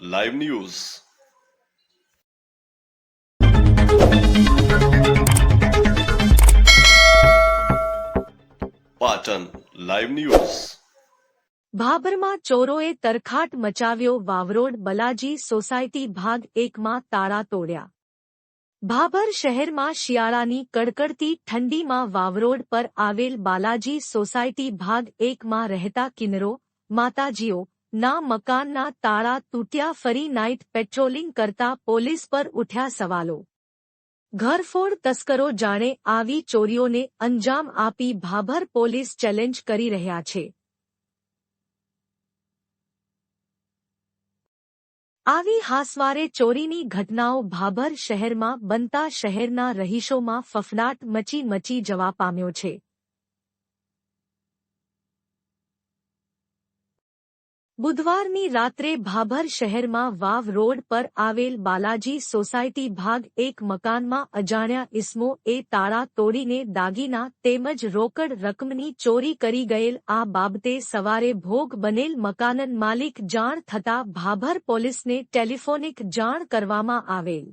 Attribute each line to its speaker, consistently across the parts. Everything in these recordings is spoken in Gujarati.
Speaker 1: Live news. Patan live news.
Speaker 2: ભાભરમાં ચોરોએ તરખાટ મચાવ્યો વાવરોડ બલાજી સોસાયટી ભાગ એકમાં તાળા તોડ્યા. ભાભર શહેરમાં શિયાળાની કડકડતી ઠંડીમાં વાવરોડ પર આવેલ બાલાજી સોસાયટી ભાગ એકમાં રહેતા કિન્નરો, માતાજીઓ ના મકાનના તાળા તૂટ્યા ફરી નાઇટ પેટ્રોલિંગ કરતા પોલીસ પર ઉઠ્યા સવાલો. ઘરફોડ તસ્કરો જાણે આવી ચોરીઓને અંજામ આપી ભાભર પોલીસ ચેલેન્જ કરી રહ્યા છે. આવી હાસવારે ચોરીની ઘટનાઓ ભાભર શહેરમાં બનતા શહેરના રહીશોમાં ફફડાટ મચી મચી જવા પામ્યો છે. બુધવારની રાત્રે ભાભર શહેરમાં વાવ રોડ પર આવેલ બાલાજી સોસાયટી ભાગ એક મકાનમાં અજાણ્યા ઇસમો એ તાળા તોડીને દાગીના તેમજ રોકડ રકમની ચોરી કરી ગયેલ આ બાબતે સવારે ભોગ બનેલ મકાનન માલિક જાણ થતા ભાભર પોલીસને ટેલિફોનિક જાણ કરવામાં આવેલ.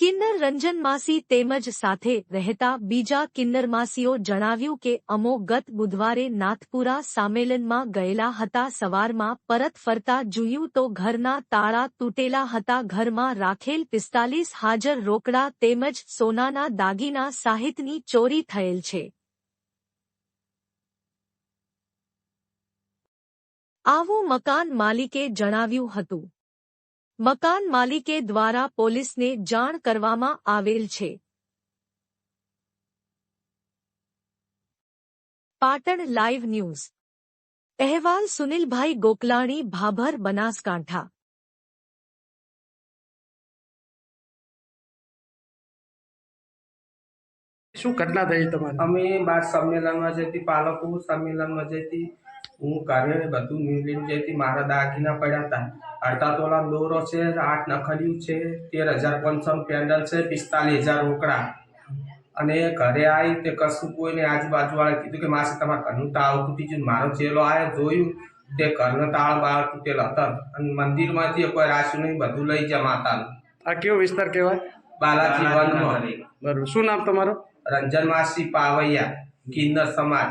Speaker 2: કિન્નર રંજન માસી તેમજ સાથે રહેતા બીજા કિન્નર માસીઓ જણાવ્યું કે અમો ગત બુધવારે નાથપુરા સામેલનમાં ગયેલા હતા. સવારમાં પરત ફરતા જોયું તો ઘરના તાળા તૂટેલા હતા. ઘરમાં રાખેલ પિસ્તાલીસ હાજર રોકડા તેમજ સોનાના દાગીના સાહિતની ચોરી થયેલ છે. આવું મકાન માલિકે જણાવ્યું હતું. મકાન માલિકે દ્વારા પોલીસને જાણ કરવામાં આવેલ છે. Patan live news. અહેવાલ સુનિલભાઈ ગોકલાણી ભાભર બનાસકાંઠા.
Speaker 3: શું ઘટના થઈ તમારી?
Speaker 4: અમે બાર સંમેલનમાં જતી પાલકો સંમેલનમાં જતી હું ઘરે બધું મિલીને જતી મારા દાગીના પડ્યા હતા. અડધા તોલા દોરો છે આઠ નખડિયું છે તેર હજાર પાંચસો પેન્ડલ છે પિસ્તાલીસ હજાર રોકડા. અને ઘરે આવી તે કશું કોઈને આજુબાજુવાળા કીધું કે માસી તમારા ઘરનું તાળું તૂટી ગયું મારો ચેલો આવે જોયું તે ઘરનો તાળ બાળ તૂટેલ હતા અને મંદિરમાંથી કોઈ રાશિ નહીં બધું લઈ ગયા માતાનું.
Speaker 3: આ કયો વિસ્તાર કહેવાય?
Speaker 4: બાલાજી વનમાં
Speaker 3: બરોબર. શું નામ તમારું?
Speaker 4: રંજન માસી પાવૈયા કિન્નર સમાજ.